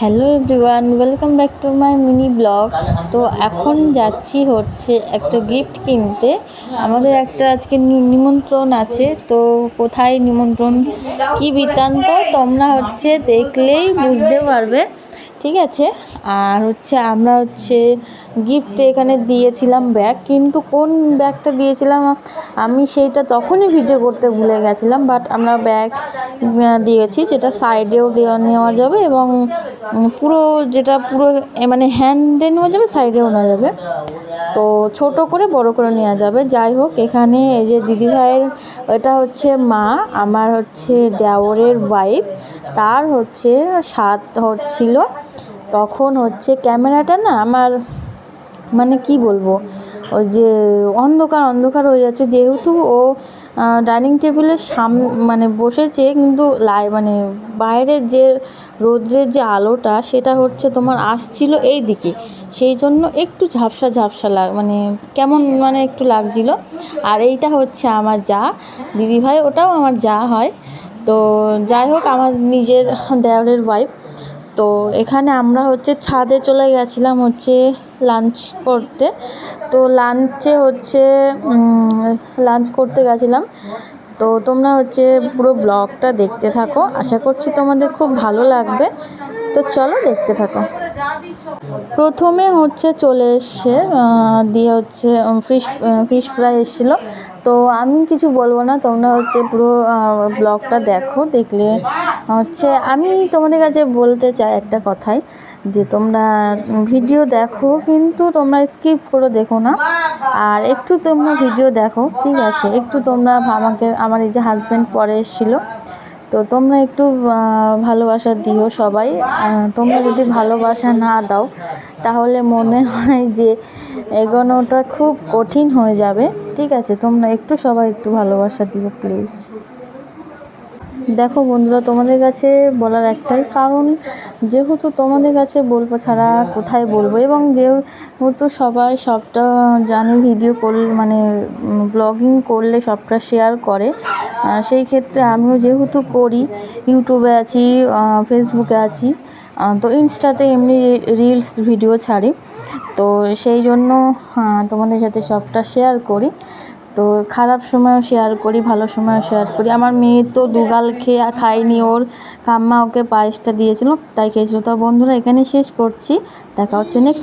Hello everyone, welcome back to my mini blog. তো এখন যাচ্ছি হচ্ছে একটা গিফট কিনতে। আমাদের একটা আজকে নিমন্ত্রণ আছে, তো কোথায় নিমন্ত্রণ? কি বৃত্তান্ত? তোমরা হচ্ছে দেখলেই বুঝতে পারবে। ঠিক আছে? আর হচ্ছে আমরা হচ্ছে গিফট এখানে দিয়েছিলাম ব্যাগ কিন্তু কোন ব্যাগটা দিয়েছিলাম আমি সেইটা তখনই ভিডিও করতে ভুলে গেছিলাম বাট আমরা ব্যাগ দিয়েছি, যেটা সাইডেও দেওয়া, নেওয়া যাবে এবং পুরো যেটা পুরো মানে হ্যান্ডে নেওয়া যাবে সাইডেও নেওয়া যাবে। তো ছোট করে বড় করে নেওয়া যাবে। যাই হোক, এখানে এই যে দিদিভাইয়ের এটা হচ্ছে মা, আমার হচ্ছে দেওরের ওয়াইফ তার হচ্ছে সাত হচ্ছিল। তখন হচ্ছে ক্যামেরাটা না আমার মানে কি বলব ওই যে অন্ধকার অন্ধকার হয়ে যাচ্ছে যেহেতু ও ডাইনিং টেবিলের সাম মানে বসেছে কিন্তু লাই মানে বাইরের যে রোদ্রের যে আলোটা সেটা হচ্ছে তোমার আসছিল এই দিকে সেই জন্য একটু ঝাপসা ঝাপসা লাগ মানে কেমন মানে একটু লাগছিল। আর এইটা হচ্ছে আমার যা। দিদিভাই, ওটাও আমার যা হয়। তো যাই হোক, আমার নিজের দেওরের ওয়াইফ তো এখানে আমরা হচ্ছে ছাদে চলে গেছিলাম হচ্ছে লাঞ্চ করতে। তো লাঞ্চে হচ্ছে লাঞ্চ করতে গেছিলাম। তো তোমরা হচ্ছে পুরো ব্লগটা দেখতে থাকো। আশা করছি তোমাদের খুব ভালো লাগবে। তো চলো দেখতে থাকো। প্রথমে হচ্ছে চলে এসছে দিয়ে হচ্ছে ফিশ ফিশ ফ্রাই এসেছিল। তো আমি কিছু বলব না, তোমরা হচ্ছে পুরো ব্লগটা দেখো, দেখলে হচ্ছে, আমি তোমাদের কাছে বলতে চাই একটা কথাই, যে তোমরা ভিডিও দেখো, কিন্তু তোমরা স্কিপ করে দেখো না। আর একটু তোমরা ভিডিও দেখো, ঠিক আছে? একটু তোমরা আমাকে, আমার এই যে হাজব্যান্ড পরে এসেছিল, তো তোমরা একটু ভালোবাসা দিও সবাই। তোমরা যদি ভালোবাসা না দাও, তাহলে মনে হয় যে এগোনোটা খুব কঠিন হয়ে যাবে, ঠিক আছে? তোমরা একটু সবাই একটু ভালোবাসা দিও প্লিজ দেখো বন্ধুরা, তোমাদের কাছে বলার একটাই কারণ, যেহেতু তোমাদের কাছে বলব ছাড়া কোথায় বলব এবং যেহেতু সবাই সবটা জানে ভিডিও করলে মানে ব্লগিং করলে সবটা শেয়ার করে সেই ক্ষেত্রে আমিও যেহেতু করি ইউটিউবে আছি ফেসবুকে আছি তো ইনস্টাতে এমনি রিলস ভিডিও ছাড়ি, তো সেই জন্য তোমাদের সাথে সবটা শেয়ার করি। তো খারাপ সময়ও শেয়ার করি, ভালো সময়ও শেয়ার করি। আমার মেয়ে তো দুগাল খেয়ে খায়নি, ওর কাম্মা ওকে পায়েসটা দিয়েছিল, তাই খেয়েছিল। তো বন্ধুরা এখানে শেষ করছি। দেখা হচ্ছে নেক্সট